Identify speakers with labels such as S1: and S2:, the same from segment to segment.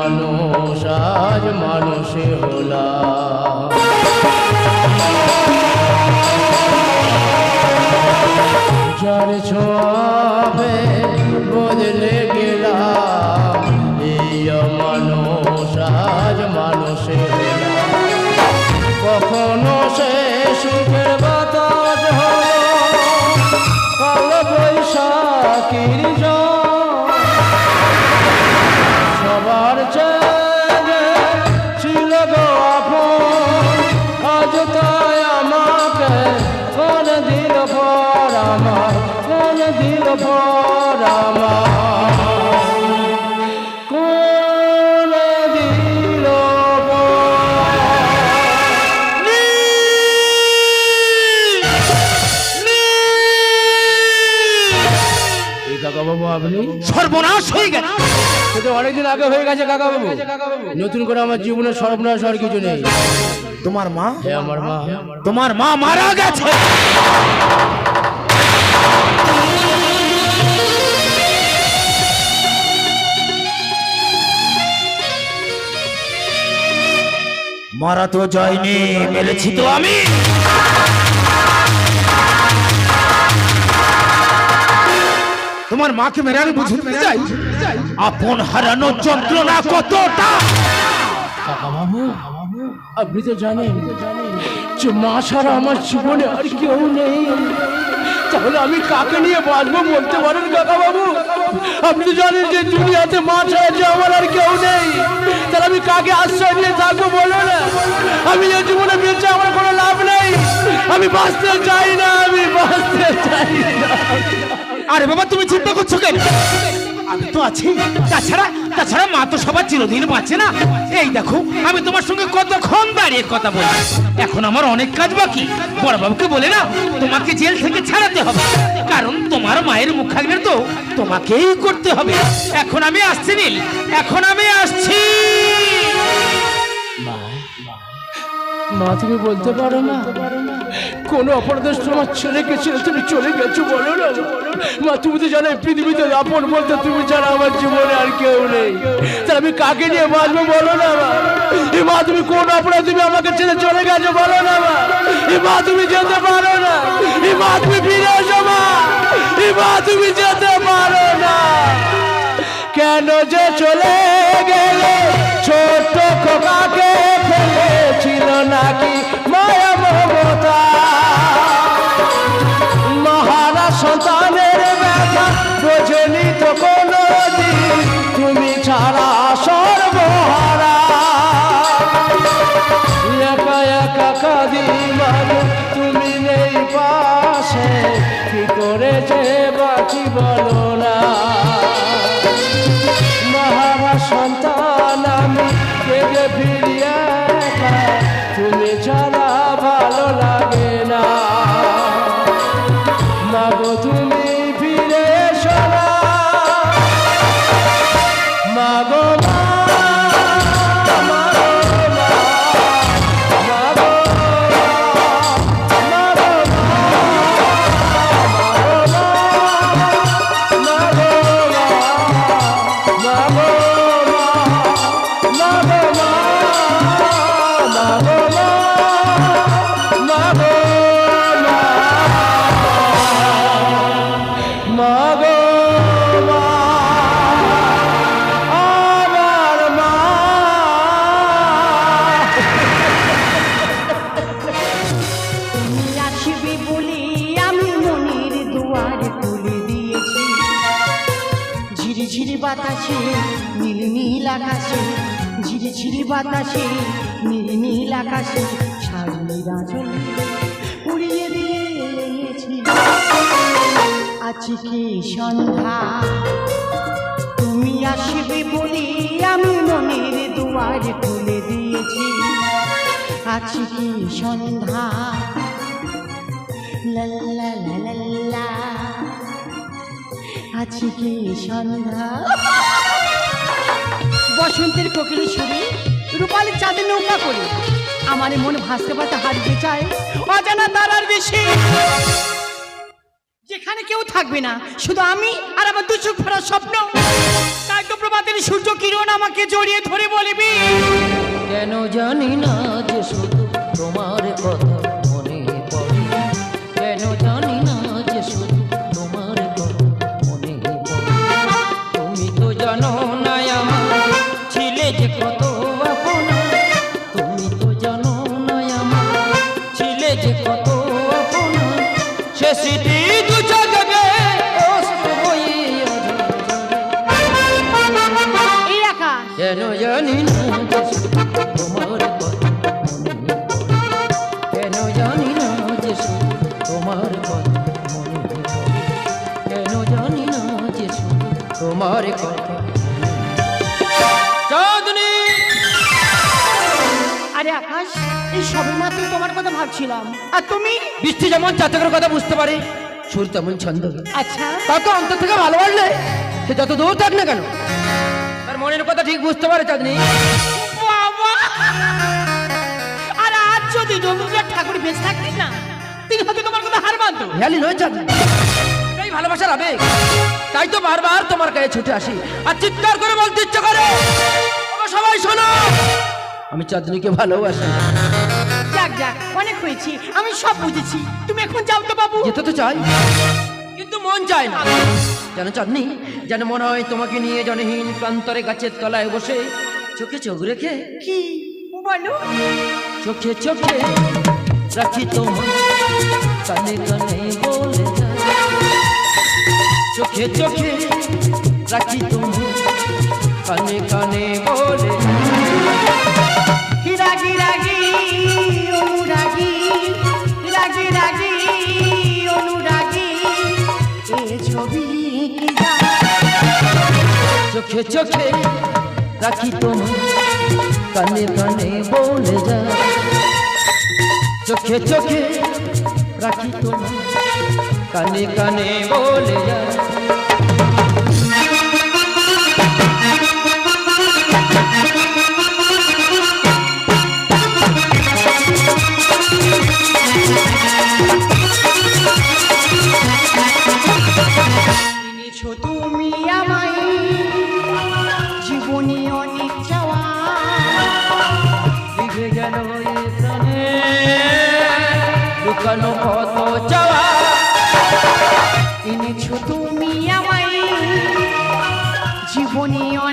S1: মানুষ আজ মানুষ হলাম। যার ছোয়াবে বদলে গেলাম এই মানুষ আজ মানুষ হলাম। কখনো আপনি?
S2: সর্বনাশ হয়ে গেল।
S1: অনেকদিন আগে হয়ে গেছে কাকা বাবু নতুন করে আমার জীবনে সর্বনাশ আর কিছু নেই।
S2: তোমার মা?
S1: হে আমার মা।
S2: তোমার মা মারা গেছে। মারা তো যায়নি মেরেছি তো আমি। তোমার মাকে মেরে আমি বুঝতে চাই? আপন হারানোর যন্ত্রণা কতটা?
S1: বাবু আপনি তো জানেন যে মা ছাড়া আমার জীবনে আর কেউ নেই। তাহলে আমি কাকে নিয়ে বাঁচবো বলতে পারেন কাকা বাবু আপনি তো জানেন যে দুনিয়াতে মা ছাড়া যে আমার আর কেউ নেই। তাহলে আমি কাকে আশ্রয় নিয়ে থাকব বলো না আমি যে জীবনে বেঁচে আমার কোনো লাভ নেই। আমি বাঁচতে চাই না আমি বাঁচতে চাই না।
S2: আরে বাবা, তুমি চিন্তা করছ কেন? আমি তো আছি। তাছাড়া তাছাড়া মা তো সবার চিরদিন বাঁচে না। এই দেখো, আমি তোমার সঙ্গে কতক্ষণ দাঁড়িয়ে কথা বলি এখন আমার অনেক কাজ বাকি। বড়বাবুকে বলে না, তোমাকে জেল থেকে ছাড়াতে হবে। কারণ তোমার মায়ের মুখাগ্নি তো তোমাকেই করতে হবে। এখন আমি আসছি নীল। এখন আমি আসছি।
S1: মা তুমি বলতে পারো না। কোন অপরাধের তোমার ছেলেকে ছেড়ে তুমি চলে গেছো, বলো না। মা, তুমি তো জানো পৃথিবীতে আপন বলতে তুমি ছাড়া আমার জীবনে আর কেউ নেই। তাহলে আমি কাকে নিয়ে বাঁচবো, বলো না, মা? এ মা, তুমি কোন অপরাধ তুমি আমাকে ছেড়ে চলে গেছো, বলো না, মা? এ মা, তুমি যেতে পারো না। এ মা, তুমি ফিরে এসো, মা। এ মা, তুমি যেতে পারো না। কেন যে চলে গেলে? ছোট খোকাকে ফেলেছিল নাকি মায়া মমতা? মহারা সন্তানের ব্যথা বোঝেনি তো কোনো তুমি ছাড়া সর্বহারা। একা একা কাঁদি তুমি নেই পাশে। কি করে যে বাকি বলো
S3: বাতাসে নীল আকাশে উড়িয়ে দিয়েছি আজকে সন্ধ্যা? তুমি আসবে বলে আমি মনের দুয়ার খুলে দিয়েছি। আজকে সন্ধ্যা? লা লা লা লা লা। সন্ধ্যা? বসন্তের কোকিলের সুরে রূপালী চাঁদের নৌকা করে। আমার মন ভাসতে ভাসতে হারিয়ে চায় অজানা তারার বেশি। যেখানে কেউ থাকবে না, শুধু আমি আর আমার দু চোখ ভরা স্বপ্ন। তাই তো প্রভাতের সূর্য কিরণ আমাকে জড়িয়ে ধরে বলিবি,
S4: কেন জানি না যে
S3: ভাবছিলাম আর তুমি?
S4: বৃষ্টি যেমন চাতকের কথা বুঝতে পারে সুর তেমন ছন্দ।
S3: আচ্ছা।
S4: তাকে অন্তর থেকে ভালোবাসলে সে যত দূর থাক না কেন। তার মনের কথা ঠিক বুঝতে পারে চাঁদনি।
S3: বাবা! আর আজ যদি রবীন্দ্রনাথ ঠাকুর বেঁচে থাকতেন না তিনি হয়তো তোমার কথা হার মানতো।
S4: হেয়ালি নয় চাঁদনি। এটাই ভালোবাসার আবেগ তাই তো বারবার তোমার কাছে ছুটে আসি। আর চিৎকার করে বলতে ইচ্ছে করে সবাই শোনো। আমি চাঁদনিকে ভালোবাসি।
S3: যাক যাক অনেক হয়েছি। আমি সব বুঝেছি। তুমি এখন যাও তো বাবু।
S4: যেতে তো চাই। কিন্তু মন চায় না। যেন চাঁদনি যেন মনে হয় তোমাকে নিয়ে জনহীন প্রান্তরে গাছের তলায় বসে চোখে চোখ রেখে
S3: কি? বলো
S4: চোখে চোখে রাখি তোমার কানে কানে বলে চোখে চোখে রাখি তোমার কানে কানে বলে চোখে চোখে রাখি তোমার কানে কানে বলে যা। চোখে চোখে রাখি তোমার কানে কানে বলে যায়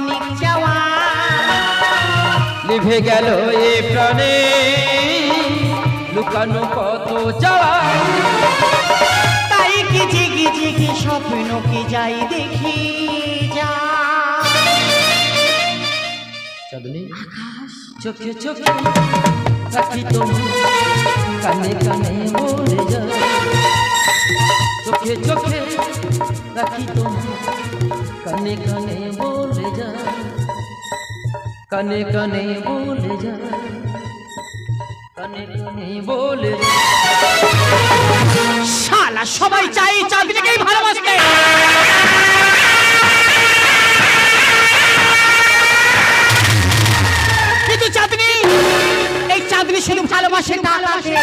S3: অনেক চাওয়া
S4: লিভে গেল এ প্রাণে লুকানো কত চাওয়া
S3: তাই কি জেগে জেগে স্বপ্ন কি যাই দেখি যা।
S4: চাঁদনি? চোখে চোখে রাখি তোমার কানে কানে বলে যায়। চোখে চোখে রাখি তোমার কানে কানে বলে যায় কানে কানে বলে যায় কানে কানে বলে
S3: শালা, সবাই চাই চাঁদনিকেই ভালোবাসতে। কিন্তু চাঁদনি, এই চাঁদনি শুধু ভালোবাসে টাকাকে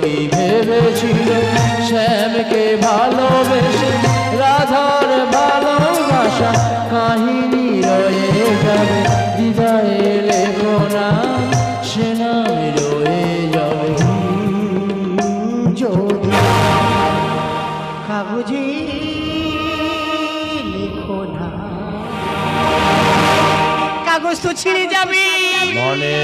S1: কি ভেবেছিল? শ্যামকে ভালোবেসে রাধার ভালোবাসা কাহিনী রয়ে যাবে হৃদয়ে লেখো না সে নাম রয়ে যাবে। যদি
S3: কাগজে লেখো না কাগজ তো ছিঁড়ে যাবে।
S1: মনে।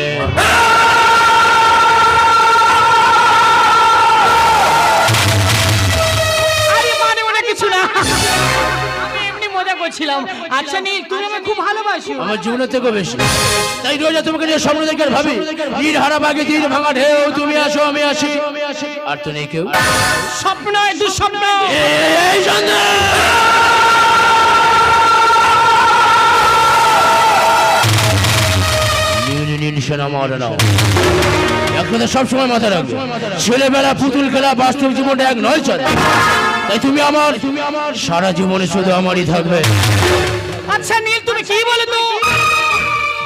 S3: করছিলাম। আচ্ছা নীল তুমি আমাকে খুব ভালোবাসো।
S1: আমার জীবনের থেকে বেশি। তাই রোজ তোমাকে নিয়ে স্বপ্ন দেখে আর ভাবি তীর হারা বাগে তীর ভাঙা ঢেউ তুমি আসো আমি আসি। আর তো নেই কেউ?
S3: স্বপ্ন
S1: এই সন্ধ্যা! নীল নীল সেনা মারে নাও। এক কথা সবসময় মাথায় রাখবে। ছেলেবেলা পুতুল খেলা বাস্তব জীবনটা এক নয় চলে। তাই তুমি আমার তুমি আমার। সারা জীবনে শুধু আমারই থাকবে।
S3: আচ্ছা নীল তুমি কি বলে তো?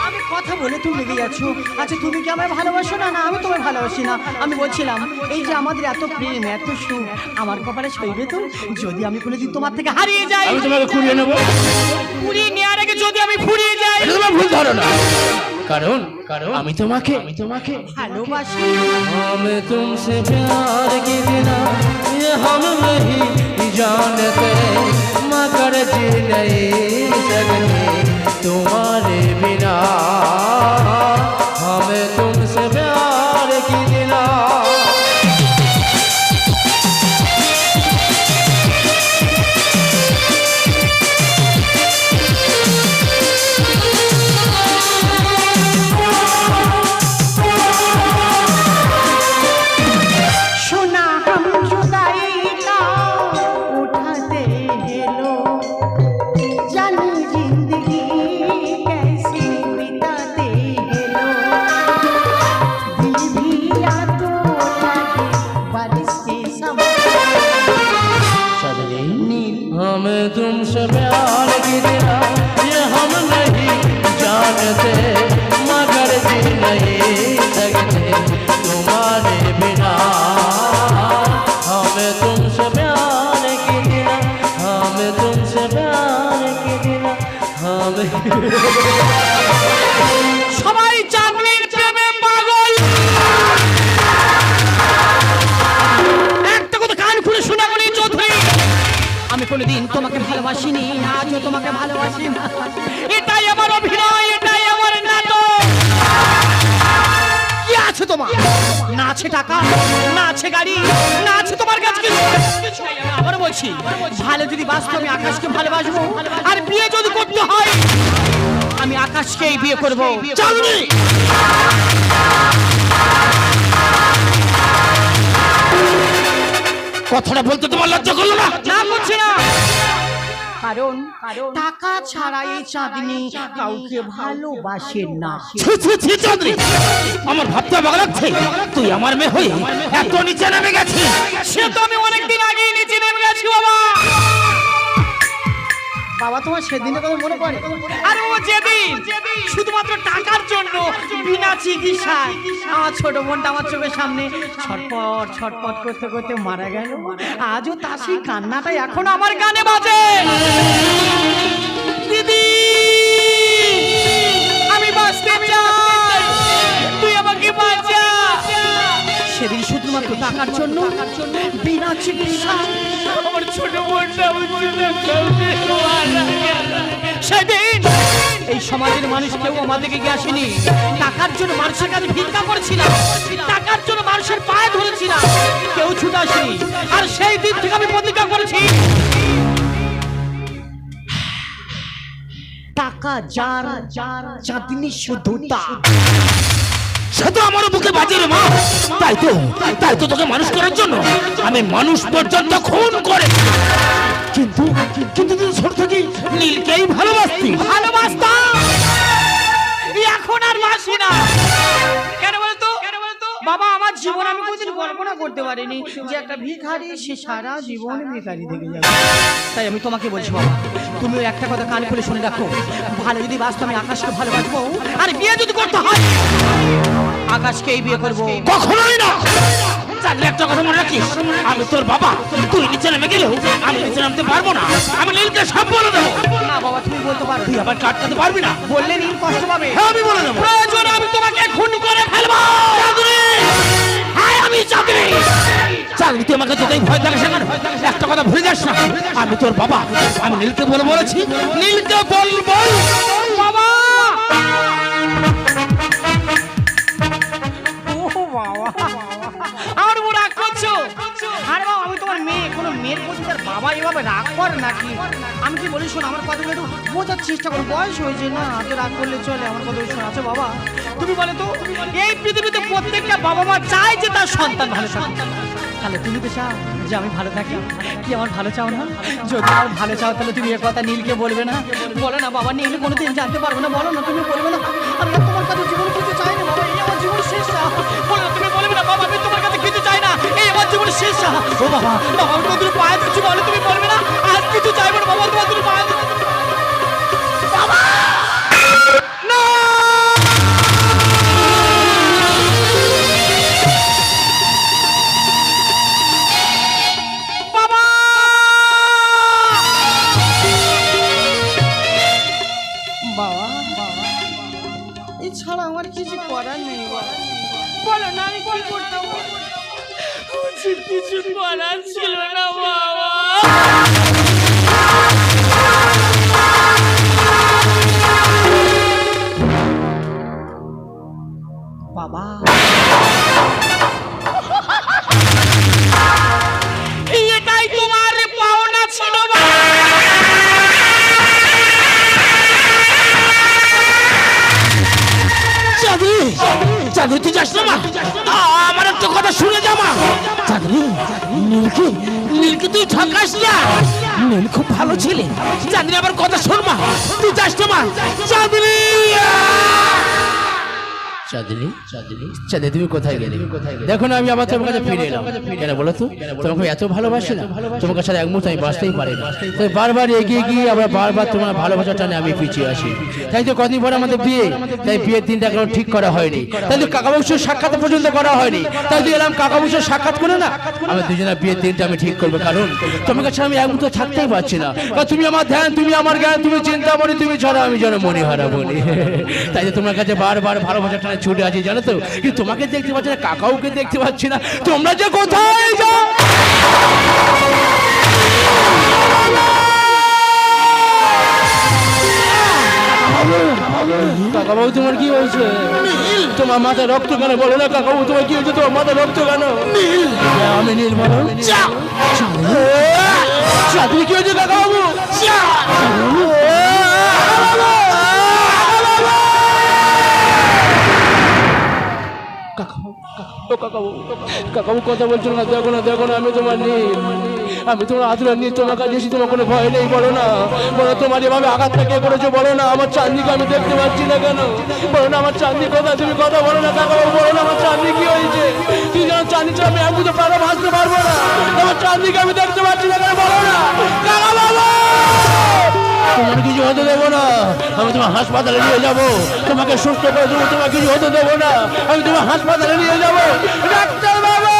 S3: আমি কথা বলে তুমি রেগে যাচ্ছ। আচ্ছা তুমি কি আমায় ভালোবাসো? না না আমি তোমায় ভালোবাসি না। আমি বলছিলাম এই যে আমাদের এত প্রেম এত সুখ আমার কপালে সইবে তো? যদি আমি কোনোদিন তোমার থেকে হারিয়ে যাই।
S1: আমি তোমাকে কুড়িয়ে নেব।
S3: পুড়িয়ে নেওয়ার আগে যদি আমি ফুরিয়ে যাই।
S5: পারো না কারণ কারণ আমি তোমাকে আমি তোমাকে
S3: ভালোবাসি
S1: हमें तुमसे प्यार की बिना ये हम नहीं जानते मगर जी नहीं सकते तुम्हारे बिना
S3: ভালোবাসিনি আজও তোমাকে ভালোবাসি না।
S2: এটাই আমার অভিনয় এটাই আমার নাটক।
S3: কি আছে তোমার? না আছে টাকা না আছে গাড়ি না আছে তোমার কাছে কিছু? আবার বলছি ভালো যদি বাস্তব আমি আকাশকে ভালোবাসবো।
S2: আর বিয়ে যদি করতে হয়
S3: আমি আকাশকেই বিয়ে করব।
S2: চাঁদনি কথাটা বলতে তোমার লজ্জা করল না?
S3: না করছি না। কারণ কারণ টাকা ছাড়া এই চাঁদনি কাউকে ভালোবাসে না।
S2: ছি, ছি, ছি, চাঁদনি! আমার ভাবতে ভালো লাগছে তুই আমার মেয়ে হয়ে এত নিচে নেমে গেছিস। সে তো আমি অনেকদিন আগেই নিচে নেমে গেছি বাবা!
S3: বাবা তোমার সেদিনের কথা মনে পড়ে?
S2: আর ও যেদিন, শুধুমাত্র টাকার জন্য,
S3: বিনা চিকিৎসায়। আমার ছোট বোনটা আমার চোখের সামনে ছটপট ছটপট করতে করতে মারা গেল। আজও তার সেই কান্নাটাই এখন আমার গানে বাজে।
S2: দিদি, আমি বাঁচতে চাই। তুই আমাকে বাঁচা।
S3: সেদিন শুধুমাত্র টাকার জন্য, বিনা চিকিৎসা এই সমাজের মানুষ কেউ আমাদেরকে গিয়ে টাকার জন্য মানুষের কাছে ভিক্ষা করেছিলাম। টাকার জন্য মানুষের পায়ে ধরেছিলাম। কেউ ছুটে আর সেই দিন থেকে আমি প্রতিজ্ঞা করেছি। টাকা যার যার চাঁদনি শুধু
S2: সে তো আমার বুকে বাজে রে মা। তাই তো তাই তো তোকে মানুষ করার জন্য আমি মানুষ পর্যন্ত খুন করে। কিন্তু কিন্তু তুই ছোট থেকে নীলকেই ভালোবাসতি।
S3: ভালোবাসতাম। এখন আর বাসি না। কেন বলতো? বাবা আমার জীবন আমি কোনোদিন কল্পনা করতে পারিনি যে একটা ভিখারি সে সারা জীবন ভিখারি থেকে যাবে। তাই আমি তোমাকে বলছি বাবা তুমিও একটা কথা কানে খুলে শুনে রাখো। ভালো যদি বাস্তব আমি আকাশকে ভালোবাসবো। আর বিয়ে যদি করতে হয় আকাশকেই বিয়ে করব।
S2: কখনোই না। জানলে একটা কথা মনে রাখিস? আমি তোর বাবা তুই নিচে নেমে গেলেও আমি নিচে নামতে পারব না। আমি নীলকে সব বলে দেবো।
S3: না বাবা তুমি বলতে পারো
S2: তুই আবার কাটকাতে পারবি না।
S3: বললে নীল কষ্ট পাবে।
S2: হ্যাঁ আমি বলে দেবো। প্রয়োজন আমি তোমাকে খুন করে ফেলব। আমি তুই আমাকে যতই ভয় থাকে সেখানে একটা কথা ভুলে যাস না। আমি তোর বাবা আমি নীলকে বলে বলেছি। নীলকে বল বল বাবা!
S3: বাবা আমি তোমার মেয়ে কোনো মেয়ের প্রতি তার বাবা এভাবে রাগ করে নাকি? আমি কি বলি শোন, আমার কথাগুলো একটু বোঝার চেষ্টা করো। বয়স হয়েছে না তো রাগ করলে চলে, আমার কথা শোন। আচ্ছা বাবা, তুমি বলে তো, এই পৃথিবীতে প্রত্যেকটা বাবা মা চায় যে তার সন্তান ভালো থাকে তাহলে তুমি তো চাও যে আমি ভালো থাকি? কি আমার ভালো চাও না? যদি আমার ভালো চাও, তাহলে তুমি এ কথা নীলকে বলবে না। বলো না বাবা, নীল কোনোদিন জানতে পারবে না। বলো না, তুমি বলবে না। আমি তোমার কাছে জীবন কিছু চাই না বাবা, এই আমার জীবন শেষ বলো তুমি বলবে না, বাবা, আমি তোমার জীবন শেষ ও বাবা বাবা, আমি তোমার পায়ে দিচ্ছি বলে, তুমি বলবে না? আর কিছু চাইব না, বাবা, তোমার পায়ে বাবা! কিছু করার
S1: ছিল না বাবা।
S3: বাবা।
S2: এটাই তোমার পাওনা ছিল বাবা। চাঁদনি চাঁদনি তুই যাস না নীলকে নীলকে, তুই ঠকাস না। নীল খুব ভালো ছেলে। চাঁদিনী আবার কথা শোন মা। তুই যাস না মা। চাঁদনি
S1: চাঁদনি চাঁদনি। চাঁদনি তুমি কোথায় গেলে? দেখো না আমি আবার তোমার কাছে ফিরে এলাম। কেন বলো তো? তোমাকে এত ভালোবাসি না? তোমার এক মুহূর্ত আমি বাঁচতেই পারি না। তাই বারবার এগিয়ে গিয়ে বারবার তোমার ভালোবাসা টানে আমি পিছিয়ে আসি তাই তো কদিন পরে আমাদের বিয়ে। তাই বিয়ের দিনটা কোনো ঠিক করা হয়নি। তাই তো কাকাবংশের সাক্ষাৎ পর্যন্ত করা হয়নি। তাই তো এলাম কাকাবংশের সাক্ষাৎ করে না। আমার দুজনের বিয়ের দিনটা আমি ঠিক করব। কারণ তোমার কাছে আমি এক মুহূর্ত থাকতেই পারছি না। তুমি আমার ধ্যান তুমি আমার জ্ঞান তুমি চিন্তা মনে তুমি ছাড়া আমি যেন মনে হারা বলি তাই তোমার কাছে বারবার ভালোবাসা টানে ছুটে আছি জানো তো? কিন্তু তোমাকে দেখতে পাচ্ছি না কাকাউকে দেখতে পাচ্ছি না। তোমরা যে কোথায় যাও? কাকাবাবু তোমার কি হয়েছে? তোমার মাথায় রক্ত কেন? বলো না কাকাবাবু তোমার কি হয়েছে? তোমার মাথায় রক্ত কেন? আমি নীল বলো চাঁদনি কি হয়েছে কাকাবাবু? কাকাবু কাকাবু কথা বলছো না দেখো না দেখো না আমি তোমার নেই আমি তোমার আদুরা নিয়ে তোমার কাছে এসে তোমার কোনো ভয় নেই, বলো না। বলো, তোমার এভাবে আঘাত থেকে করেছ, বলো না। আমার চাঁদনিকে আমি দেখতে পাচ্ছি না কেন? বলো না, আমার চাঁদনি কথা তুমি কথা বলো না কাকাবু বলো না, আমার চাঁদনি কি হয়েছে? তুই যেন চাঁদনি ছাড়া আমি এক বুঝে প্রাণে ভাসতে পারব না। আমার চাঁদনিকে আমি দেখতে পাচ্ছি না কেন? বলো না। কাকা তোমার কিছু হতে দেবো না। আমি তোমার হাসপাতালে নিয়ে যাব। তোমাকে সুস্থ করে দেবো, তোমাকে কিছু হতে দেবো না। আমি তোমার হাসপাতালে নিয়ে যাব। ডাক্তার বাবা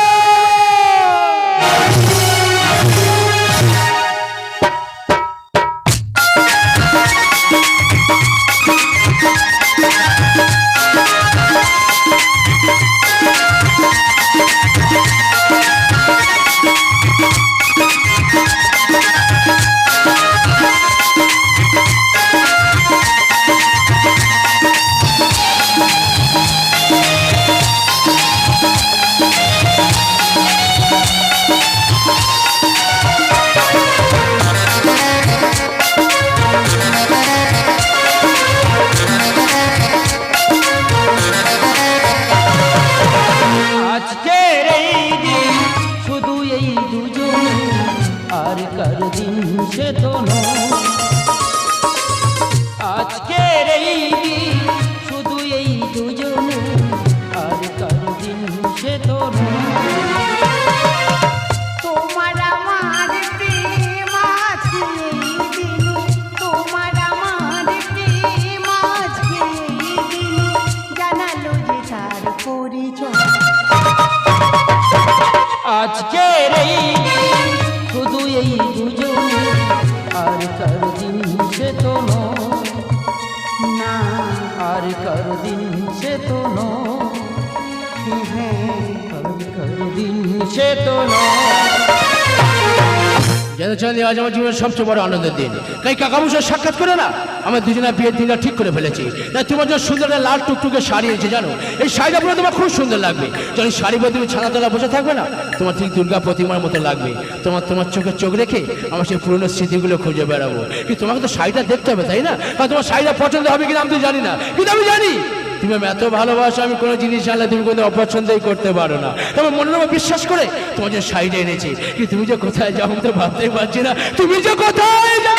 S1: আজ আমার জীবনের সবচেয়ে বড় আনন্দের দিন। তাই কাকাবুসের সাক্ষাৎ করে না? আমার দুজনের বিয়ের দিনটা ঠিক করে ফেলেছি। তাই তোমার জন্য সুন্দর একটা লাল টুকটুকে শাড়ি এনেছে, জানো। এই শাড়িটা পরে তোমার খুব সুন্দর লাগবে। যখন শাড়ি পরে তুমি ছানা তলা বসে থাকবে না, তোমার ঠিক দুর্গা প্রতিমার মতো লাগবে। তোমার তোমার চোখে চোখ রেখে আমার সেই পুরনো স্মৃতিগুলো খুঁজে বেড়াবো। কিন্তু তোমাকে তো শাড়িটা দেখতে হবে, তাই না? তোমার শাড়িটা পছন্দ হবে কিনা আমি তো জানি না। কিন্তু আমি জানি! তুমি এত ভালোবাসো, আমি কোনো জিনিস জানলে তুমি কোনো অপছন্দই করতে পারো না। তোমার মনে উপর বিশ্বাস করে তোমার যে সাইডে এনেছি, কিন্তু তুমি যে কোথায় যাও তো ভাবতেই পারছি না। তুমি যে কোথায় যাও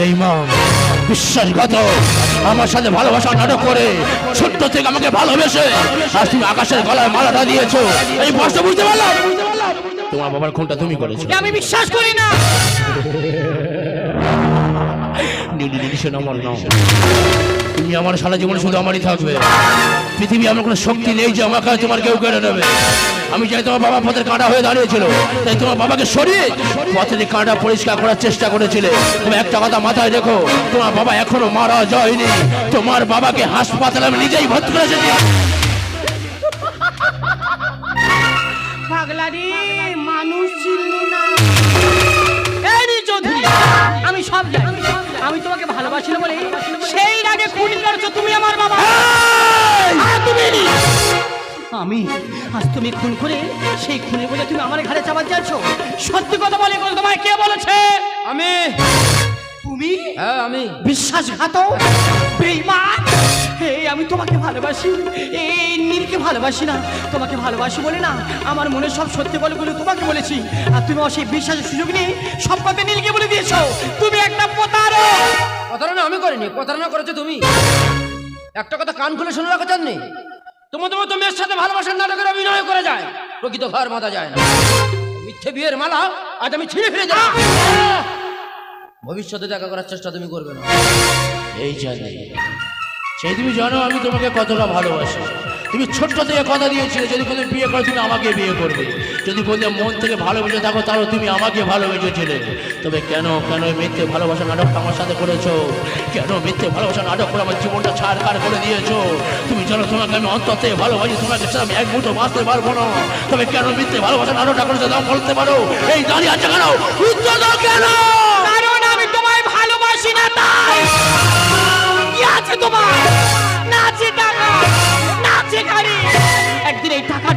S1: বেইমান বিশ্বাসঘাত আমার সাথে ভালোবাসা নাটক করে, ছোট্ট থেকে আমাকে ভালোবেসে আজ তুমি আকাশের গলায় মালাটা দিয়েছ। এই কষ্ট বুঝতে পারলাম? তোমার বাবার খুনটা তুমি করেছ।
S3: আমি বিশ্বাস করি না।
S1: আমার নাম তুমি আমার সারা জীবনে শুধু আমারই থাকবে। পৃথিবী আমার কোনো শক্তি নেই যে আমাকে তোমার কেউ কেড়ে নেবে। আমি চাই তোমার বাবা পথের কাঁটা হয়ে দাঁড়িয়েছিল তাই তোমার বাবাকে সরিয়ে পথের কাঁটা পরিষ্কার করার চেষ্টা করেছিলে তুমি একটা কথা মাথায় রেখো তোমার বাবা এখনও মারা যায়নি। তোমার বাবাকে হাসপাতালে আমি নিজেই ভর্তি করে এসেছি
S3: পাগলারি মানুষ চিনলি না। এই রে চৌধুরী আমি সব জানি। আমি তোমাকে ভালোবাসি বলে সেই রাগে খুন করেছ তুমি আমার বাবা। তুমি আমি আজ তুমি খুন করে সেই খুনে বলে তুমি আমার ঘরে চাপা যাচ্ছ সত্যি কথা বলে বল তোমায় কে বলেছে?
S4: আমি।
S3: তুমি?
S4: হ্যাঁ আমি।
S3: বিশ্বাসঘাত বেঈমান এই আমি তোমাকে ভালোবাসি। এই নীলকে ভালোবাসি না। তোমাকে ভালোবাসি বলে না। আমার মনে সব সত্যি বলে বলে তোমাকে বলেছি। আর তুমি আমার সেই বিশ্বাসের সুযোগ নিয়ে সব কথা নীলকে বলে দিয়েছ।
S4: প্রতারণা আমি করিনি প্রতারণা করেছ তুমি। একটা কথা কান খুলে শুনে রাখো চাননি তোমাদের মতো মেয়ের সাথে ভালোবাসার নাটকের অভিনয় করে যায়, প্রকৃত ঘর মাথা যায় না। মিথ্যে বিয়ের মালা আজ আমি ছিঁড়ে ফিরে যাব ভবিষ্যতে দেখা করার চেষ্টা তুমি করবে না।
S1: এই জানি সেই তুমি জানো আমি তোমাকে কতটা ভালোবাসি। তুমি ছোট্ট থেকে কথা দিয়েছিলে, যদি কোনো বিয়ে করো তুমি আমাকে বিয়ে করবে। যদি বললে মন থেকে ভালোবেসে থাকো, তাহলে তুমি আমাকে ভালোবেসেছিলে। তবে কেন কেন মিথ্যে ভালোবাসা নাটকটা আমার সাথে করেছ? কেন মিথ্যে ভালোবাসা নাটক করে আমার জীবনটা ছাড় করে দিয়েছ? তুমি জানো তোমাকে আমি অন্তর থেকে ভালোবাসি, তোমাকে আমি এক মুহূর্ত বাঁচতে পারব না। তবে কেন মিথ্যে ভালোবাসা নাটকটা করেছ দাম বলতে পারো? এই দাঁড়িয়ে আছে কেন? উত্তর কেন?
S3: কারণ আমি তোমায় ভালোবাসি না তাই। কি আছে তোমার? নাচে টাকা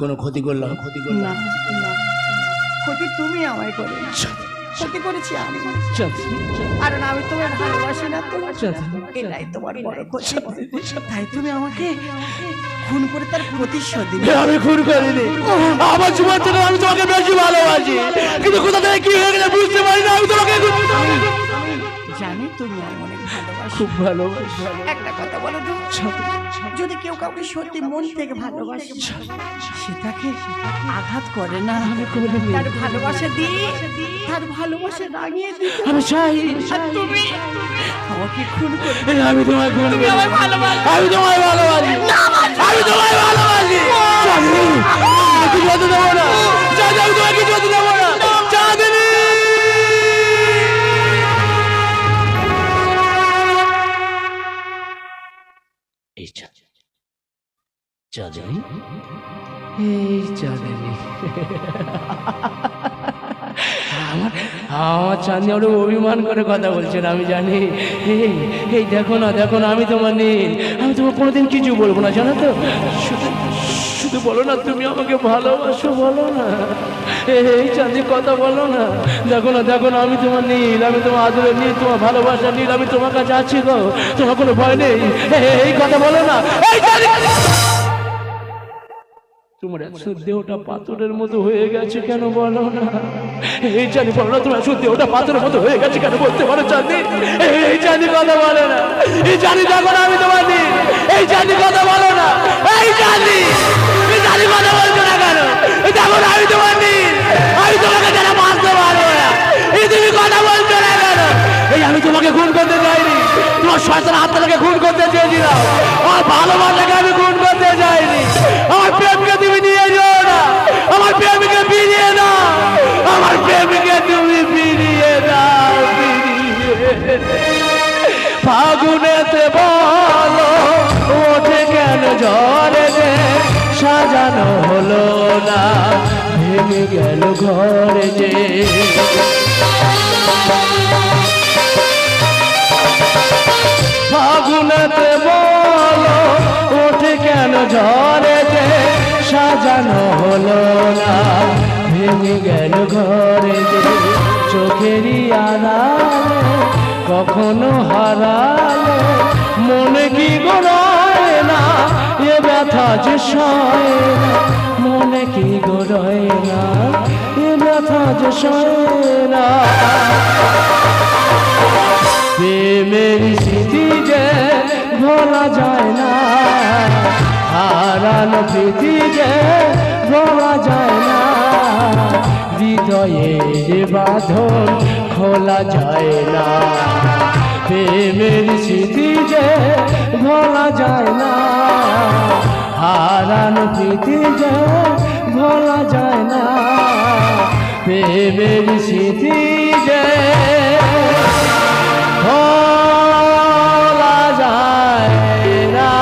S3: কোনো ক্ষতি
S1: করলাম? ক্ষতি করলাম।
S3: না না ক্ষতি তুমি আমায় করে। ক্ষতি করেছি আমি কারণ আমি তোমায় ভালোবাসি না তো এটাই তোমার বড় ক্ষতি। তাই তুমি আমাকে খুন করে তার প্রতিশোধ দিবে
S1: আমি খুন করিনি। আমার জীবন থেকে আমি তোমাকে বেশি ভালোবাসি। কিন্তু কোথা থেকে কি হয়ে গেছে বুঝতে পারি না আমি তোমাকে
S3: জানি তুমি আমার অনেক ভালোবাসো।
S1: খুব ভালোবাসি।
S3: একটা কথা বলো তো। যদি কেউ কাউকে সত্যি মন থেকে ভালোবাসে সে তাকে আঘাত করে না। তার ভালোবাসা দিয়ে তার ভালোবাসা রাঙিয়ে দিতে
S1: আমি চাই
S3: আর তুমি আমাকে খুন করে
S1: আমি তোমায় খুন করি
S3: আমায় ভালোবাসো।
S1: আমি তোমায় ভালোবাসি। আমি তোমায় ভালোবাসি। আমি কিছু হতে দেবো না। আমি তোমায় কিছু হতে দেবো না। এই আমার আমার চাঁদনি ওর অভিমান করে কথা বলছেন, আমি জানি। এই দেখো না দেখো না, আমি তোমার নীল। আমি তোমার কোনোদিন কিছু বলব না, জানো তো? শুধু- বলো না, তুমি আমাকে ভালোবাসো, বলো না। এই চাঁদি কথা বলো না। দেখো না দেখো না, আমি তোমার নীল, আমি তোমার আদরের নীল, তোমার ভালোবাসা নীল, আমি তোমার কাছে আছি গো। তোমার কোনো ভয় নেই। এই কথা বলো না। তোমার একশো দেহটা পাথরের মতো হয়ে গেছে কেন বলো না? এই জানি বলো না তোমার একশো দেহটা পাথরের মতো হয়ে গেছে কেন বলতে পারো চাঁদি এই জানি কথা বলে না। এই জানি দেখো না আমি তোমার দিন এই জানি কথা বলো না। এই জানি। এই জানি কথা বলছো না কেন? এই দেখো না আমি তোমার আমি তোমাকে যারা বাঁচতে পারব না। এই তুমি কথা বলছো না কেন? এই আমি তোমাকে খুন করতে চাইনি। তোমার শয়তান আত্মাকে খুন করতে চেয়েছিলাম। আমার ভালোবাসাকে গেল ঘরে যে। ফাগুনেতে বলো, ওঠে কেন ঝরে যে? সাজানো হলো না, ভেঙে গেল ঘরে যে। চোখেরই আড়ালে কখনো হারালে, মনে কি গোড়ায় না? এ ব্যথা যে সয় যে সয় না প্রেমের স্মৃতি যে ভোলা যায় না। হারানো প্রীতি যে ভোলা যায় না। হৃদয়ের বাঁধন খোলা যায় না। প্রেমের স্মৃতি যে ভোলা যায় না। হারানো প্রীতি যে ভোলা যায় না। প্রেমের স্মৃতি যে ভোলা যায় না।